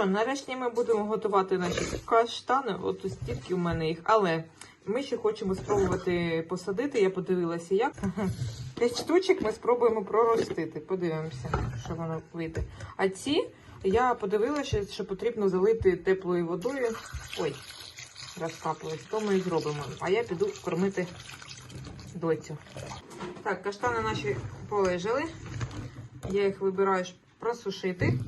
що, нарешті ми будемо готувати наші каштани. От стільки у мене їх. Але ми ще хочемо спробувати посадити. Я подивилася, як. П'ять штучок ми спробуємо проростити. Подивимося, що воно вийде. А ці я подивилася, що потрібно залити теплою водою. Ой, розкапались, то ми і зробимо. А я піду кормити доцю. Так, каштани наші полежали. Я їх вибираю просушити.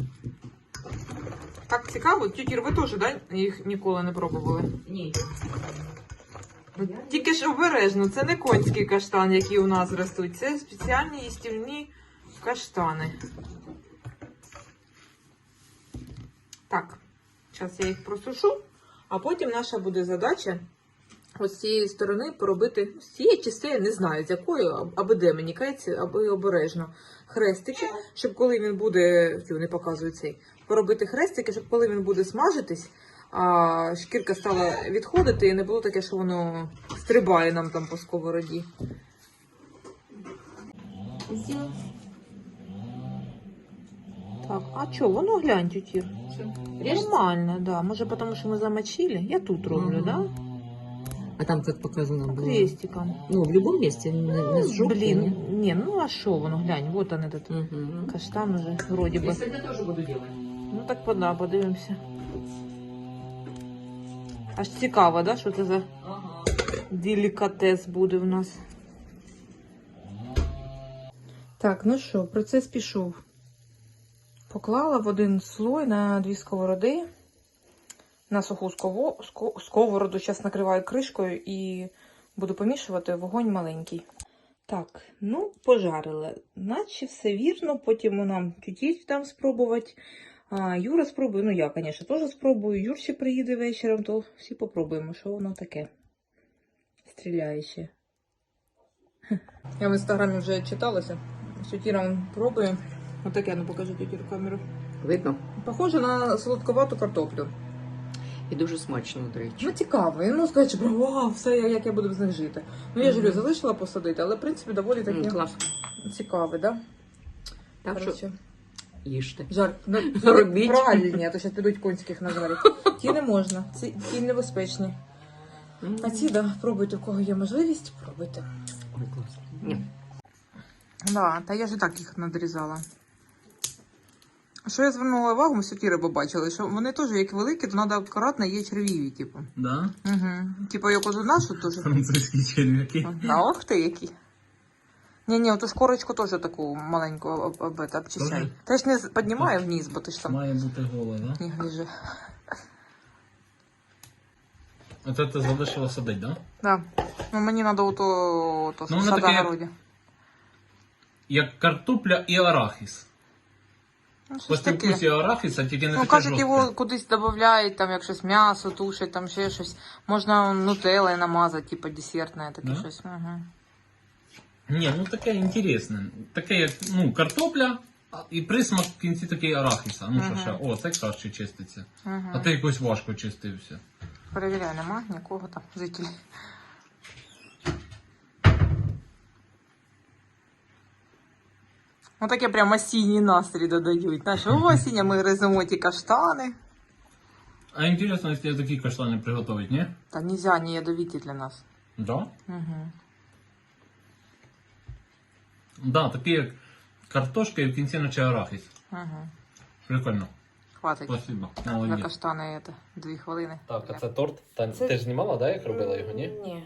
Так цікаво, тютір, ви теж, да? Їх ніколи не пробували. Ні. Ну, Тільки ж обережно, це не конський каштан, які у нас ростуть, це спеціальні їстівні каштани. Так, зараз я їх просушу, а потім наша буде задача ось з цієї сторони поробити з цієї чи з цієї, не знаю, з якої, аб- аби де мені кається, аби обережно хрестики, щоб коли він буде, не показую цей, поробити хрестики, щоб коли він буде смажитись, а шкірка стала відходити і не було таке, що воно стрибає нам там по сковороді. Так, а що, воно глянь, тютір. Нормально, да. Може, тому що ми замочили? Я тут роблю, Мгм. да? А там как показано было? Крестиком. Ну, в любом месте, не, не с жопы, Блін, ні, ну а що воно, глянь, вот он этот не? Мгм. каштан уже, вроде бы. Я сегодня тоже буду делать. Ну так пода, подивимося. Аж цікаво, да, що це за Ага. делікатес буде в нас. Так, ну що, процес пішов. Поклала в один слой на дві сковороди. На суху сковороду зараз накриваю кришкою і буду помішувати вогонь маленький. Так, ну, пожарила. Наче все вірно, потім нам тютіть там спробувати. А, Юра спробує, ну я, звісно, теж спробую. Юр ще приїде вечором, то всі попробуємо, що воно таке. Стріляє ще. Я в інстаграмі вже читалася. З тютіром пробує. Отаке, ну покажи тютір камеру. Видно? Похоже на солодковату картоплю. І дуже смачно, до речі. Ну цікаво. Я ну сказати, що вау, все, як я буду з них жити. Ну я ж Мгм. говорю, залишила посадити, але в принципі доволі таке клас. цікаве, да? Так що Коротше, їжте. Жаль, ну, Робіть. правильні, а то зараз підуть конських назварять. Ті не можна, ці, ті небезпечні. А ці, да, пробуйте, у кого є можливість, пробуйте. Ой, клас. Ні. Да, та я ж і так їх надрізала. Що я звернула увагу, ми сюди риби бачили, що вони теж як великі, то треба акуратно є червіві, типу. Да? Угу. Типу, як от у нас що теж. Французькі черв'яки. А ох ти які. Ні, ні, оту ж корочку теж таку маленьку об, об, об, обчищай. Тоже? Ж не з- піднімай вниз, бо ти ж там Має бути голе, да? не гріже. Оце ти залишила садить, да? Да. Ну мені треба ото, то Ну, воно таке, як-. Як картопля і арахіс. Ну, щось таке. вкусі арахіса тільки не Ну, таке кажуть, жорстке. його кудись додають, там, як щось м'ясо тушать, там ще щось. Можна нутеллою намазати, типу десертне, таке Да? щось. Угу. Ні, ну таке інтересне. Таке як, ну, картопля, а- і присмак в кінці такий арахіса. Ну що Мгм. ще, о, це краще чиститься. Угу. А ти якось важко чистився. Перевіряй, нема нікого там жителів. Ну таке прям осінній настрій додають. Знаєш, осінь, а ми гриземо ті каштани. А інтересно, якщо такі каштани приготувати, ні? Та нельзя, не ядовіті для нас. Да? Угу. Да, такі як картошка і в кінці наче арахіс. Угу. Прикольно. Хватить. Спасибо. За Молодець. каштани це, дві хвилини. Так, а це торт. Та Це- ти ж знімала, да, як робила його, ні? Ні.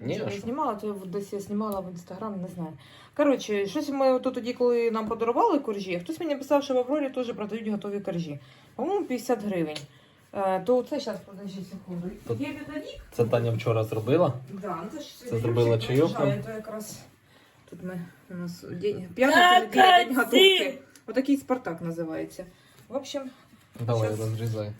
Ні, Це а не що? знімала, то десь я знімала в інстаграм, не знаю. Коротше, щось ми тут тоді, коли нам подарували коржі, хтось мені писав, що в Аврорі теж продають готові коржі. По-моєму, 50 гривень. Е, то це зараз подожди секунду. Тут- Є відповідь? Це Таня вчора зробила. Да, ну це ж Це зробила чайок нам? То якраз тут ми у нас день неділя, день готовки. Отакий Спартак називається. В общем, Давай, Щас. розрізай.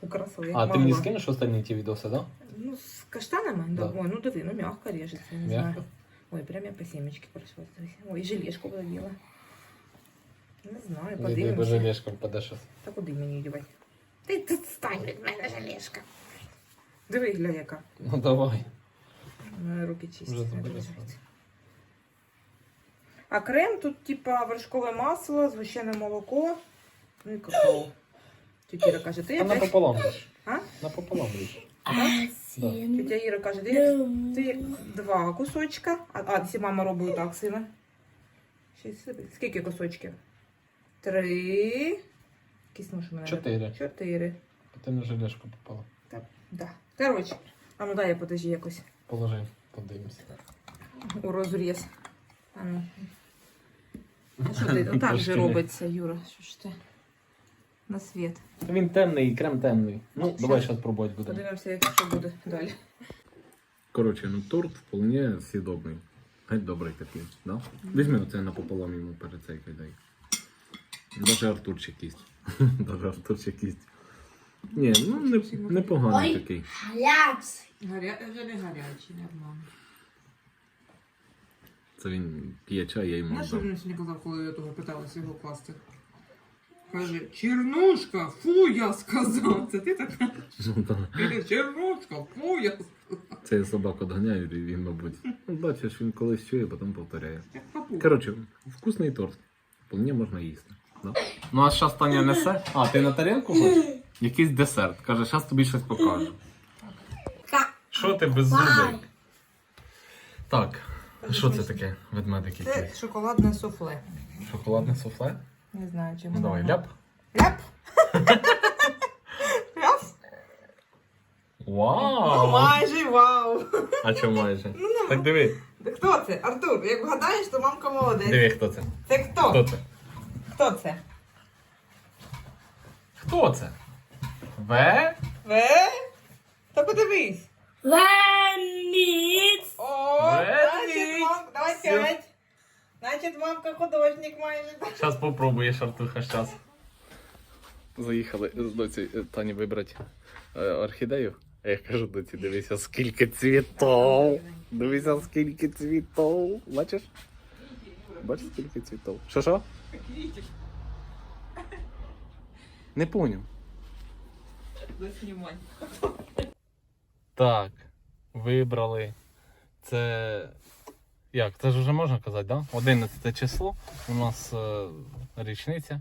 украсила як А ти мені могла. скинеш останні ті відоси, да? Ну, з каштанами? Да. Да. Ой, ну диви, ну мягко режется, не Мягко? знаю. Ой, прям я по семечке прошлась. Ой, желешку подавила. Не знаю, Бо подивимося. желешка впаде щас. Та куди мені дівати? Ти тут стань від мене желешка. Диви, гля яка. Ну давай. Ну, руки чисті. Вже не. А крем тут, типа, вершкове масло, згущене молоко, ну і какао. Тетя Іра каже, ти Та опять? напополам лиш. А? Напополам лиш. Тетя Іра каже, ти, ти два кусочка. А, а це мама робить так, сина. Шість, сім. Скільки кусочків? Три. Киснуш у мене. Чотири. Чотири. А ти на желешку попала. Так, да. Коротше, а ну дай я подожди якось Положи, подивимося. у розріз. А ну. А що ти? Отак же робиться, Юра. Що ж ти? На світ. Він темний, крем темний. Ну, давай зараз пробувати будемо. Подивимося, як що буде далі. Коротше, ну торт вполне съедобний. Геть добрий такий, да? Візьми оце напополам йому перед цей кидай. Даже Артурчик їсть. Даже Артурчик їсть. Ні, ну не, непоганий такий. Гарячий. Гаря... Вже не гарячий, нормально. Це він п'є чай, я йому Знаєш, що він сьогодні казав, коли я того питалася його класти? Каже, Чернушка, фу, я сказав. Це ти така? Ну, да. Каже, Чернушка, фу, я сказав. Це я собаку доганяю, і він, мабуть. Ну, бачиш, він колись чує, потім повторяє. Як папуга. Коротше, вкусний торт. Вполне можна їсти. Да? Ну а зараз Таня несе. А, ти на тарілку хочеш? Якийсь десерт. Каже, зараз тобі щось покажу. Що ти без зубей? Так, що це таке? Ведмедик Це шоколадне суфле. Шоколадне суфле? Не знаю, чим. Ну давай, ляп. Ляп. Ляп. Вау! Майже вау. А чому майже? Так диви. Хто це? Артур, як вгадаєш, то мамка молодець. Диви, хто це. Це хто? Хто це? Хто це? Хто це? В? Ви? Та подивись. Веніц. О, значить, мам, давай Всё. п'ять. Значить, мамка художник майже. Зараз попробуєш, Артуха, зараз. Заїхали з доці Тані вибрати е, орхідею. А я кажу доці, дивися, скільки цвітов. Дивися, скільки цвітов. Бачиш? Бачиш, скільки цвітов. Що що? Не поняв. Так, вибрали. Це. Як? Це ж вже можна казати, да? 11 число. У нас е, річниця.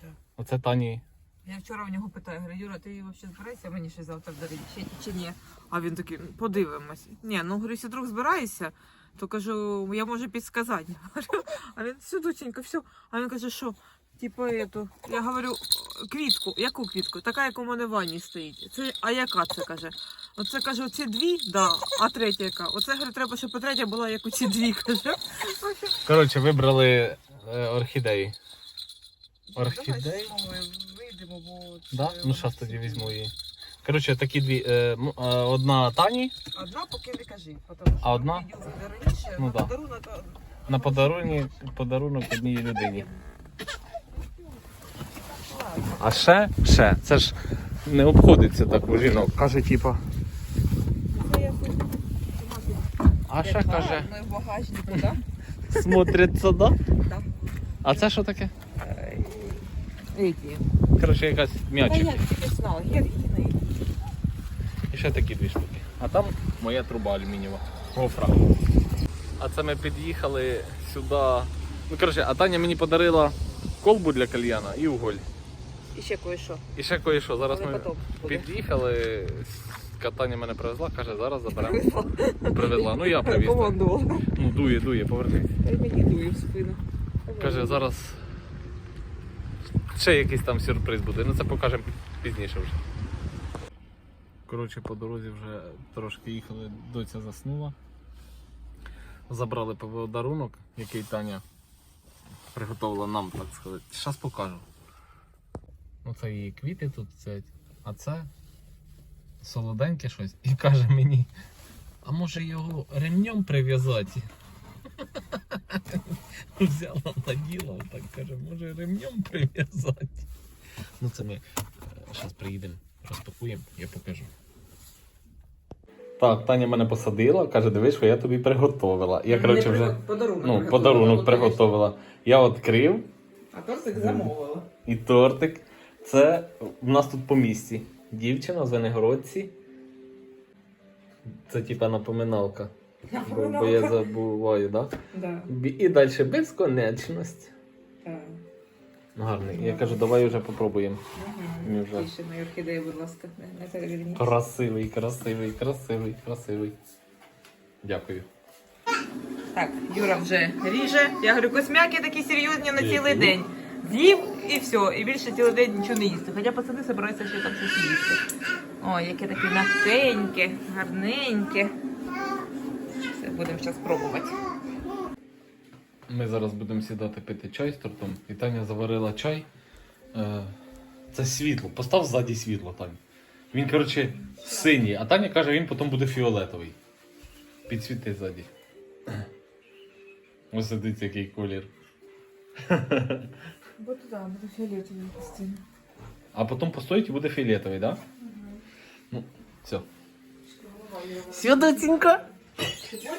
Так. Оце Тані. Я вчора в нього питаю, говорю, Юра, ти взагалі збираєшся мені щось завтра дарити, чи, чи ні? А він такий, подивимось. Ні, ну говорю, якщо вдруг збираєшся, то кажу, я можу підсказати. А він все, доченька, все. А він каже, що? Типу, ету. Я говорю, квітку, яку квітку? Така, як у мене в ванні стоїть. Це, а яка це каже? Оце каже, оці дві, да, а третя яка? Оце говорю, треба, щоб третя була як оці дві, каже. Коротше, вибрали е, орхідеї. Орхідеї? Вийдемо, бо Да? Ну зараз тоді візьму її. Коротше, такі дві. Е, м- е, одна Тані Одна поки не кажи, тому що А одна? відео буде раніше, Ну на да. подарунок. а, на подарунок, подарунок одній людині. А ще, ще, це ж не обходиться так у жінок. Каже, типа. Це я собі А ще каже, Ну, в багажнику, так? смотриться, да? Да. А це що таке? Эти. Коротше, якась Та м'ячик. знала. І ще такі дві штуки. А там моя труба алюмінієва. Гофра. А це ми під'їхали сюди. Ну, коротше, а Таня мені подарила колбу для кальяна і уголь. І ще кое-що. І ще кое-що. Зараз Але ми буде. під'їхали. Таня мене привезла, каже, зараз заберемо. Привезла. Ну я привіз. Командувала. Ну, дує, дує, повернись. Мені дує в спину. Каже, зараз ще якийсь там сюрприз буде. Ну це покажемо пізніше вже. Коротше, по дорозі вже трошки їхали, доця заснула. Забрали подарунок, який Таня приготувала нам, так сказати. Зараз покажу. Ну це її квіти тут а це солоденьке щось. І каже мені, а може його ремнем прив'язати? Взяла, наділа, так каже, може ремнем прив'язати. Ну це ми зараз приїдемо, розпакуємо, я покажу. Так, Таня мене посадила, каже, дивись, що я тобі приготувала. Я, коротше, вже Подарунок. ну, подарунок приготувала. Я відкрив А тортик замовила. і тортик. Це в нас тут по місті. Дівчина в Звенигородці. Це типа напоминалка. Бо, бо я забуваю, так? Да. Да? І далі безконечність. Так. Гарний. Я кажу, давай вже попробуємо. Ми вже... На орхідеї, будь ласка, не переверніть. Красивий, красивий, красивий, красивий. Дякую. Так, Юра вже ріже. Я говорю, космяки такі серйозні на цілий день. З'їв і все. І більше цілий день нічого не їсти. Хоча пацани збираються ще там щось їсти. Ой, яке таке м'якеньке, гарненьке. Все, будемо зараз пробувати. Ми зараз будемо сідати пити чай з тортом. І Таня заварила чай. Е, Це світло. Постав ззаді світло, Таня. Він, коротше, синій, а Таня каже, він потім буде фіолетовий. Підсвіти ззаді. Ось дивіться, який колір. Бо туди, буде фіолетовий постійно. А потім постоїть і буде фіолетовий, так? Да? Ну, все. Святотінька!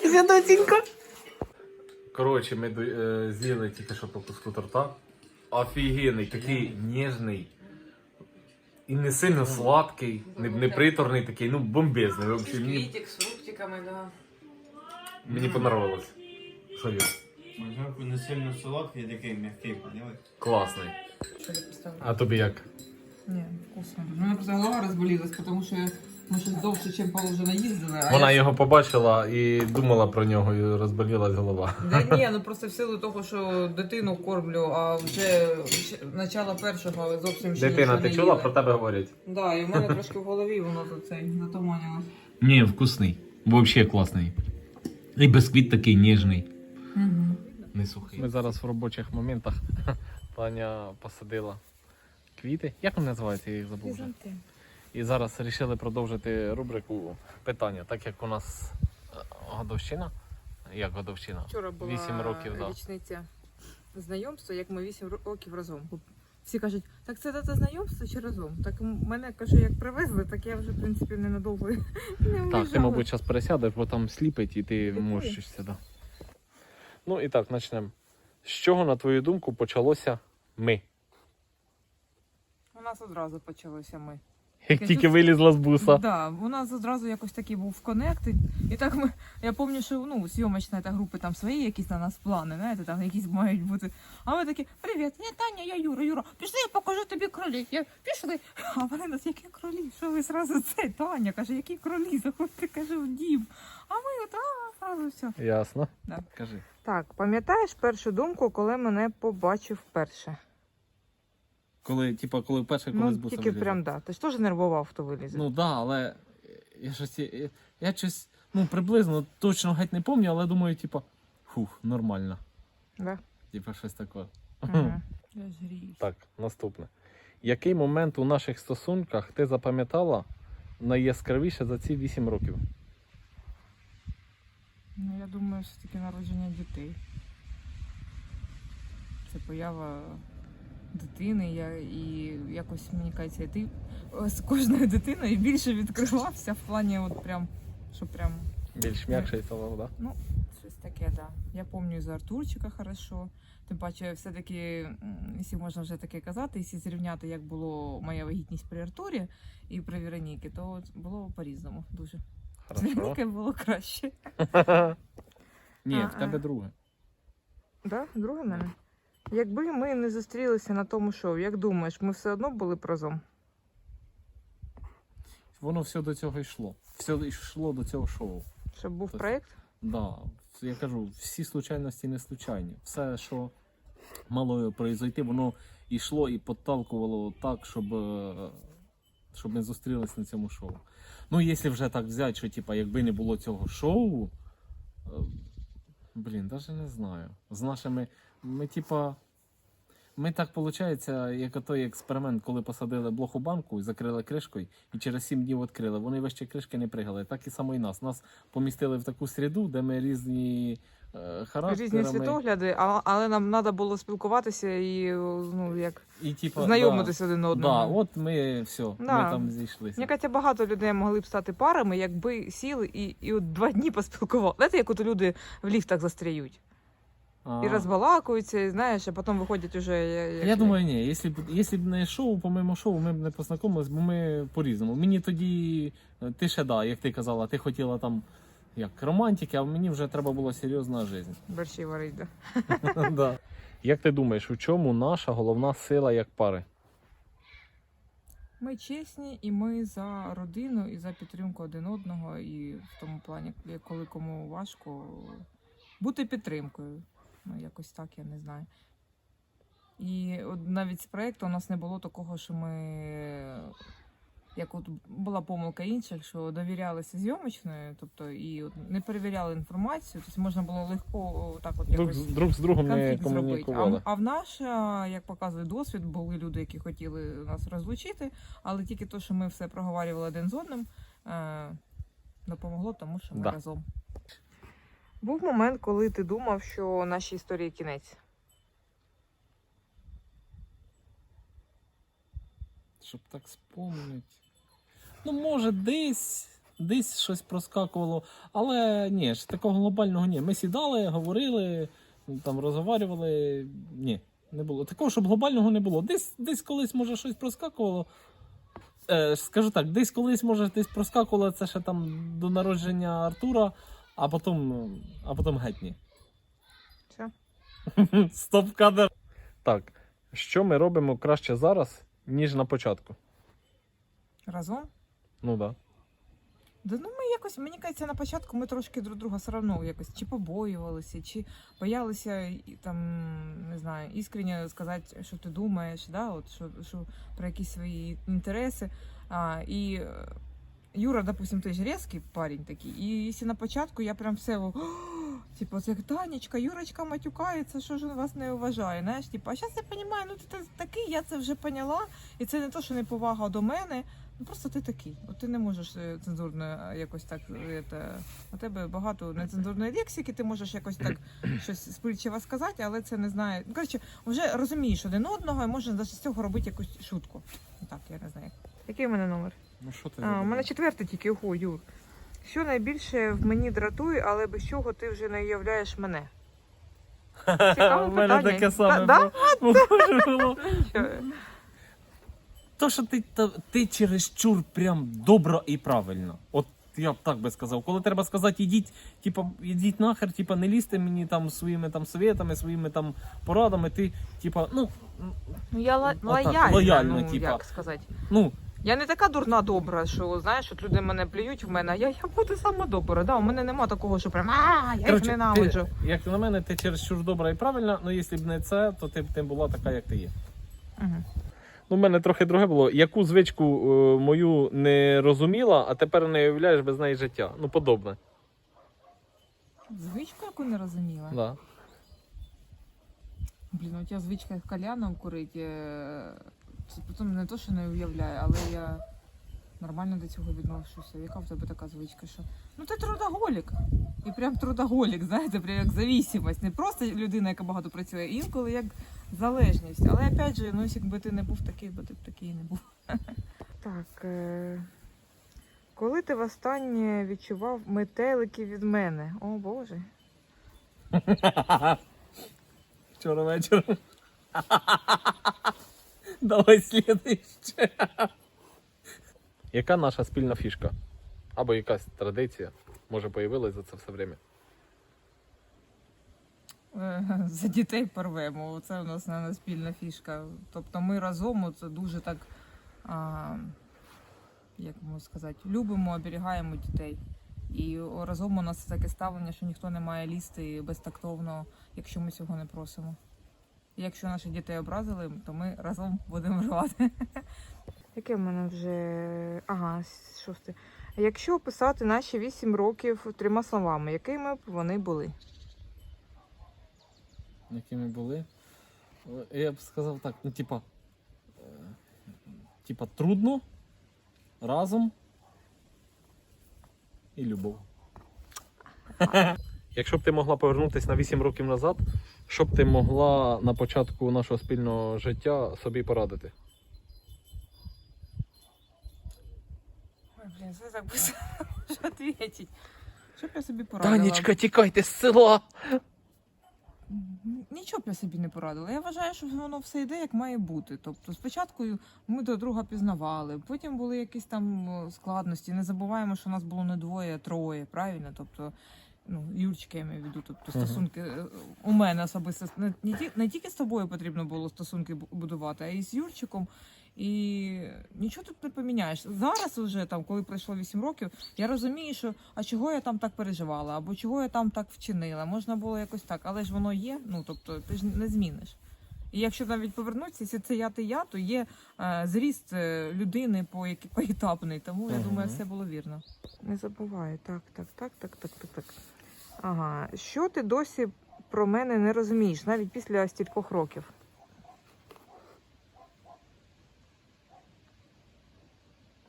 Святотінька! Коротше, ми е, з'їли тільки що по куску торта. Офігенний, такий ніжний. І не сильно сладкий, не, не приторний такий, ну бомбезний. Вообще, мені, Квітик з фруктиками, да. мені понравилось. Сорі. Можливо, не сильно солодкий, такий м'який, поняли? Класний. А тобі як? Ні, вкусно. У мене просто голова розболілась, тому що ми щось довше, ніж положено їздили. а Вона я- його побачила і думала про нього, і розболілась голова. Да ні, ну просто в силу того, що дитину кормлю, а вже ще- начало першого, але зовсім ще Дитина, нічого ти не чула їла. про тебе говорять? Да, і в мене трошки в голові воно за цей затуманилось. Ні, вкусний. Взагалі класний. І бісквіт такий ніжний. Не сухий. Ми зараз в робочих моментах. Таня посадила квіти. Як вони називаються? Я їх забув вже. І зараз вирішили продовжити рубрику питання, так як у нас е, годовщина. Як годовщина? Вчора була Вісім років, да. знайомства, як ми 8 років разом. Всі кажуть, так це дата знайомства чи разом? Так мене каже, як привезли, так я вже в принципі ненадовго не Так, ти, мабуть, зараз пересядеш, бо там сліпить і ти морщишся. Да. Ну і так, почнемо. З чого, на твою думку, почалося ми? У нас одразу почалося ми. Як Я тільки тут- вилізла з буса. Да, у нас одразу якось такий був коннект. і- І так ми. Я пам'ятаю, що ну, зйомочна та групи там свої якісь на нас плани, знаєте, там якісь мають бути. А ми такі, привіт, я Таня, я Юра, Юра, пішли, я покажу тобі кролів. Я пішли. А вони нас, які кролі? Що ви зразу це? Таня каже, які кролі? Заходьте, каже, в дім. Зразу все. Ясно. Да. Кажи. Так, пам'ятаєш першу думку, коли мене побачив вперше? Коли, типа, коли вперше коли Ну, з буса тільки вилізла. прям да. Ти ж теж нервував, хто вилізе. Ну так, да, але я щось. Я, я щось, ну, приблизно точно геть не пам'ятаю, але думаю, типа, фух, нормально. Да? Типа щось таке. Ага. Я. Так, наступне. Який момент у наших стосунках ти запам'ятала найяскравіше за ці 8 років? Ну, я думаю, все-таки народження дітей. Це поява дитини. Я, і якось мені кажеться, і ти е, з кожною дитиною більше відкривався в плані, от прям, що прям Більш м'якше стало, так? Да? щось таке, да. Я пам'ятаю за Артурчика хорошо. Тим паче, все-таки, якщо можна вже таке казати, якщо зрівняти, як було моя вагітність при Артурі і при Вероніки, то було по-різному дуже. Хорошо. Веронікою було краще. Ні, в тебе друге. Да, друге мене. Якби ми не зустрілися на тому шоу, як думаєш, ми все одно були б разом? Воно все до цього йшло. Все йшло до цього шоу. Щоб був Тобто- проєкт? Да, я кажу, всі случайності не случайні. Все, що мало произойти, воно йшло і підталкувало так, щоб, е, щоб ми зустрілись на цьому шоу. Ну, якщо вже так взяти, що типа, якби не було цього шоу, е, блін, навіть не знаю. З нашими. Ми, типа. Ми так виходить, як той експеримент, коли посадили блох у банку і закрили кришкою, і через 7 днів відкрили. Вони вище кришки не пригали. Так і само і нас. Нас помістили в таку середу, де ми різні е, характерами. Різні світогляди, а- але нам треба було спілкуватися і ну, як і, типа, знайомитися один Да, одного. да, от ми все, ми там зійшлися. Мені кажеться, багато людей могли б стати парами, якби сіли і, і от два дні поспілкувалися. Знаєте, як от люди в ліфтах застряють А, і розбалакуються, і знаєш, а потім виходять уже. я- як- Я думаю, ні, якщо б, якщо б не шоу, помимо шоу, ми б не познайомились, бо ми по-різному. Мені тоді, е, ти ще да, як ти казала, ти хотіла там як романтики, а мені вже треба була серйозна життя. борщі варить, да. да. Як ти думаєш, у чому наша головна сила як пари? Ми чесні, і ми за родину, і за підтримку один одного, і в тому плані, коли кому важко, бути підтримкою. Ну, якось так, я не знаю. І от навіть з проєкту у нас не було такого, що ми, як от була помилка інших, що довірялися зйомочною, тобто і от не перевіряли інформацію, тобто можна було легко так от Друг, якось друг з другом не зробити. комунікували. А, а в наш, як показує досвід, були люди, які хотіли нас розлучити, але тільки то, що ми все проговорювали один з одним, е, допомогло, тому що ми Да. разом. Був момент, коли ти думав, що нашій історії кінець. Щоб так спомнити. Ну, може, десь, десь щось проскакувало, але ні, ж такого глобального ні. Ми сідали, говорили, там розговорювали. Ні, не було. Такого, щоб глобального не було. Десь, десь колись, може, щось проскакувало. Е, скажу так, десь колись, може, десь проскакувало це ще там до народження Артура, а потім, а потім геть ні. Все. Стоп кадр. Так, що ми робимо краще зараз, ніж на початку? Разом? Ну так. Да. Да ну ми якось, мені кажеться, на початку ми трошки друг друга все одно якось чи побоювалися, чи боялися там, не знаю, іскренне сказати, що ти думаєш, да, от, що, що про якісь свої інтереси. А, і Юра, допустим, теж різкий парень такий. І якщо на початку я прям все. о, Типу, як Танечка, Юрочка матюкається, що ж він вас не вважає. Знаєш, типу, а зараз я розумію, ну ти такий, я це вже поняла. І це не то, що неповага до мене. Ну просто ти такий. От ти не можеш е, цензурно е, якось так. е, Це, у тебе багато нецензурної лексики, ти можеш якось так щось спильчиво сказати, але це не знає. Ну, коротше, вже розумієш один одного і можна навіть з цього робити якусь шутку. Так, я не знаю. Який у мене номер? Ну що ти А, у мене четвертий тільки, ого, Юр. Що найбільше в мені дратує, але без чого ти вже не уявляєш мене? Цікаве У мене питання. таке саме Да? було. було. Що? То, що ти, та- ти чересчур прям добро і правильно. От я б так би сказав. Коли треба сказати, ідіть, типа, ідіть нахер, типа, не лізьте мені там своїми там советами, своїми там порадами, ти, типа, ну, Ну я ла- Отак, лояльна, лояльно, ну, типа. як сказати. ну, Я не така дурна добра, що знаєш, от люди мене плюють в мене, я, я буду сама добра. Да, у мене нема такого, що прям а я їх коротше, ненавиджу. ти, як на мене, ти чересчур добра і правильна, ну якщо б не це, то ти б ти була така, як ти є. Угу. Ну, в мене трохи друге було. Яку звичку е, мою не розуміла, а тепер не уявляєш без неї життя. Ну, подобне. Звичку, яку не розуміла. Да. Блін, у тебе звичка кальяном курити. е, потім не то, що не уявляю, але я нормально до цього відношуся. Яка в тебе така звичка? Що ну ти трудоголік. І прям трудоголік, знаєте, прям як завісимость. Не просто людина, яка багато працює, інколи як залежність. Але опять же, ну якби ти не був такий, бо ти б такий не був. Так. Е... Коли ти востаннє відчував метелики від мене? О Боже. Вчора вечором. Давай слідуюче. Яка наша спільна фішка? Або якась традиція, може, появилась за це все время. Е, За дітей порвемо. Це у нас наверно, спільна фішка. Тобто ми разом це дуже так, а, як можна сказати, любимо, оберігаємо дітей. І разом у нас таке ставлення, що ніхто не має лізти безтактовно, якщо ми цього не просимо. І Якщо наших дітей образили, то ми разом будемо рвати. Яке в мене вже. Ага, шосте. Якщо описати наші вісім років трьома словами, якими б вони були? Якими були? Я б сказав так, ну, типа. е, Типа трудно, разом і любов. Якщо б ти могла повернутися на 8 років назад, що б ти могла на початку нашого спільного життя собі порадити? Ой, блін, це так що б я собі порадила? тікайте з села! Нічого б я собі не порадила. Я вважаю, що воно все йде як має бути. Тобто, спочатку ми до друга пізнавали, потім були якісь там е, складності. Не забуваємо, що нас було не двоє, а троє, правильно? Тобто, Ну, Юрчика, я маю в виду, тобто стосунки е, у мене особисто не, не, ті- не тільки з тобою потрібно було стосунки бу- будувати, а й з Юрчиком. І нічого тут не поміняєш. Зараз, уже там, коли пройшло 8 років, я розумію, що а чого я там так переживала, або чого я там так вчинила. Можна було якось так, але ж воно є. Ну тобто, ти ж не зміниш. І якщо навіть повернутися, якщо це я ти я, то є е, зріст е, людини по які поетапний. Тому я Мгм. думаю, все було вірно. Не забувай. Так, так, так, так, так, так, так. Ага, що ти досі про мене не розумієш, навіть після стількох років?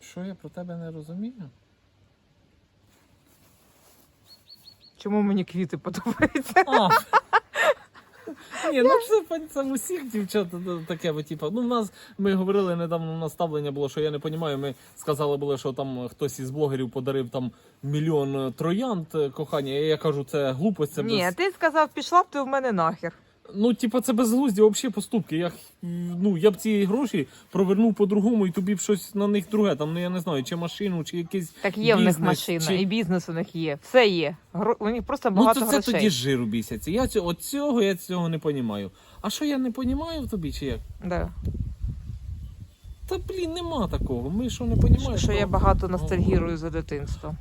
Що я про тебе не розумію? Чому мені квіти подобаються? А. Ні, ну це це в усіх дівчат ну, таке, бо, типу, ну в нас ми говорили недавно наставлення було, що я не розумію. Ми сказали були, що там хтось із блогерів подарив там мільйон е, троянд е, кохання. Я кажу, це глупость, це Ні, ти сказав, пішла б ти в мене нахер. Ну, типу, це безглузді взагалі поступки. Я, ну, я б ці гроші провернув по-другому і тобі б щось на них друге. Там, ну я не знаю, чи машину, чи якийсь. Так є в них машина, чи- і бізнес у них є. Все є. Гро... У них просто Ну, багато то це грошей. тоді жиру бісяться. Я цього, от цього я цього не розумію. А що я не розумію в тобі, чи як? Да. Та блін, нема такого. Ми що не розуміємо? Що я багато ностальгірую за дитинство.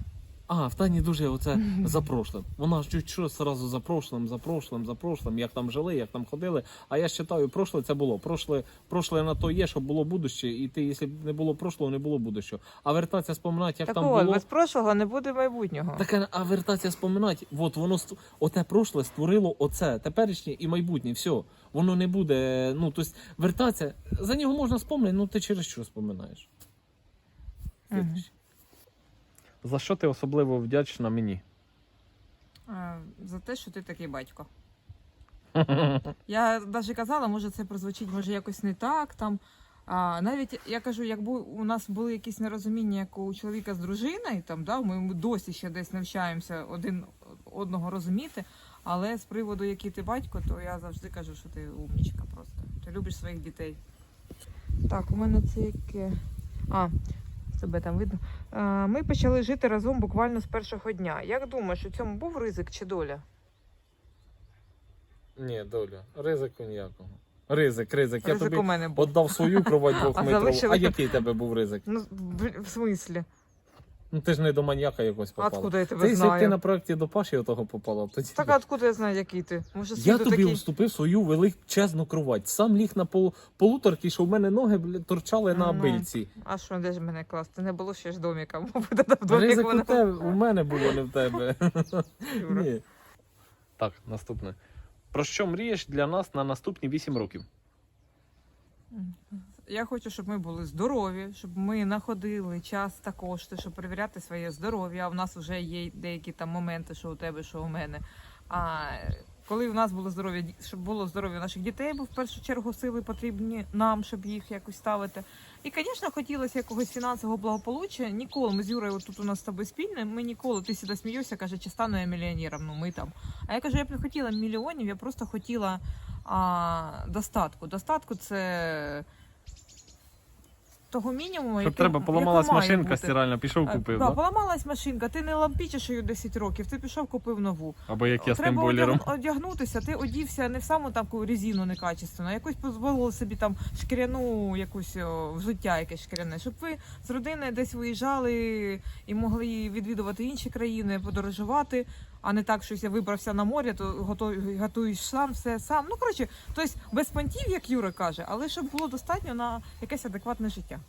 А, в Тані дуже оце за прошлим. Вона ж чуть що сразу за прошлим, за прошлим, за прошлим, як там жили, як там ходили. А я вважаю, прошле це було. Прошле, прошле на то є, щоб було будуще, і ти, якщо б не було прошлого, не було будущого. А вертатися споминати, як Так там от, було. без прошлого не буде майбутнього. Так, а вертатися споминати, от воно оте прошле створило оце, теперішнє і майбутнє. Все. Воно не буде. Ну, тобто, вертатися, за нього можна спомнити, ну ти через що споминаєш. Мгм. За що ти особливо вдячна мені? За те, що ти такий батько. Я навіть казала, може це прозвучить може якось не так. Там. А, навіть я кажу, якби у нас були якісь нерозуміння, як у чоловіка з дружиною, там, да, ми досі ще десь навчаємося один одного розуміти. Але з приводу, який ти батько, то я завжди кажу, що ти умнічка просто. Ти любиш своїх дітей. Так, у мене це яке. А, тебе там видно. Ми почали жити разом буквально з першого дня. Як думаєш, у цьому був ризик чи доля? Ні, доля. Ризику ніякого. Ризик, ризик. Я Ризик тобі у мене був. віддав свою кровать А двохметрову. залишили- А який тебе був ризик? Ну, в, в смислі? Ну ти ж не до маньяка якось А попала. откуда я тебе Ти, б ти на проєкті до Паші отого попала, тоді. Так а откуда я знаю, який ти? Може, Я тобі такий? уступив свою величезну кровать. Сам ліг на пол, полуторки, що в мене ноги бля, торчали на Ну. А що, де ж мене класти? Не було ще ж доміка. Ризик у, тебе, у мене було, не в тебе. Ні. Так, наступне. Про що мрієш для нас на наступні 8 років? Я хочу, щоб ми були здорові, щоб ми знаходили час та кошти, щоб перевіряти своє здоров'я. А в нас вже є деякі там моменти, що у тебе, що у мене. А коли у нас було здоров'я, щоб було здоров'я наших дітей, бо в першу чергу сили потрібні нам, щоб їх якось ставити. І, звісно, хотілося якогось фінансового благополуччя. Ніколи ми з Юрою тут у нас з тобою спільне. Ми ніколи ти сюди смієшся, каже, чи стану я мільйонером. Ну ми там. А я кажу, я б не хотіла мільйонів, я просто хотіла а, достатку. Достатку це того мінімуму, Щоб який- треба поламалась який має машинка бути. стиральна, пішов купив, да, да? поламалась машинка, ти не лампічиш її 10 років, ти пішов купив нову. Або як я з тим Треба бойлером. одяг- одягнутися, ти одівся не в саму таку резину некачественну, а якусь дозволили собі там шкіряну якусь о, взуття якесь шкіряне, щоб ви з родиною десь виїжджали і могли відвідувати інші країни, подорожувати, а не так, що я вибрався на море, то готуй, готуєш сам, все сам. Ну коротше, тобто без понтів, як Юра каже, але щоб було достатньо на якесь адекватне життя.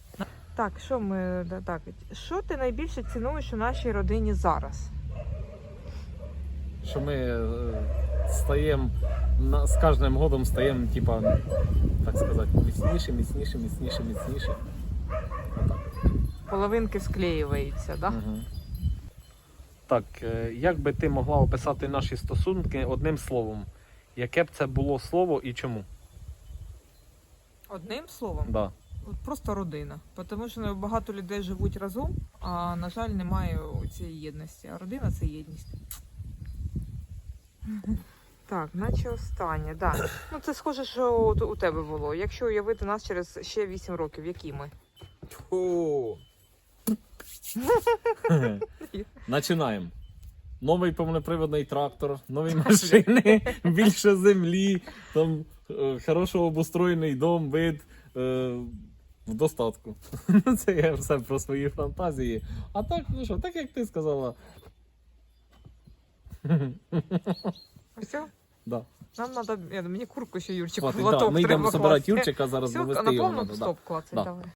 Так, що ми так, що ти найбільше цінуєш у нашій родині зараз? Що ми е, стаємо з кожним годом стаємо, типа, так сказати, міцніше, міцніше, міцніше, міцніше. Половинки склеюються, да? Угу. Так, е, як би ти могла описати наші стосунки одним словом? Яке б це було слово і чому? Одним словом, Да. от просто родина. Тому що багато людей живуть разом, а на жаль, немає цієї єдності. А родина це єдність. Так, наче останнє, да. Ну це схоже, що у тебе було. Якщо уявити нас через ще 8 років, які ми? Начинаємо. новий повноприводний трактор, нові машини, більше землі, там е, хорошо обустроєний дом, вид. Е, в достатку. Це я все про свої фантазії. А так, ну що, так як ти сказала. Все? Да. Нам надо, я, мені курку ще Юрчик Хватить, лоток да, ми йдемо треба класти. Юрчика, зараз Все, довести на його повну надо, да. стоп клацай, Да. давай.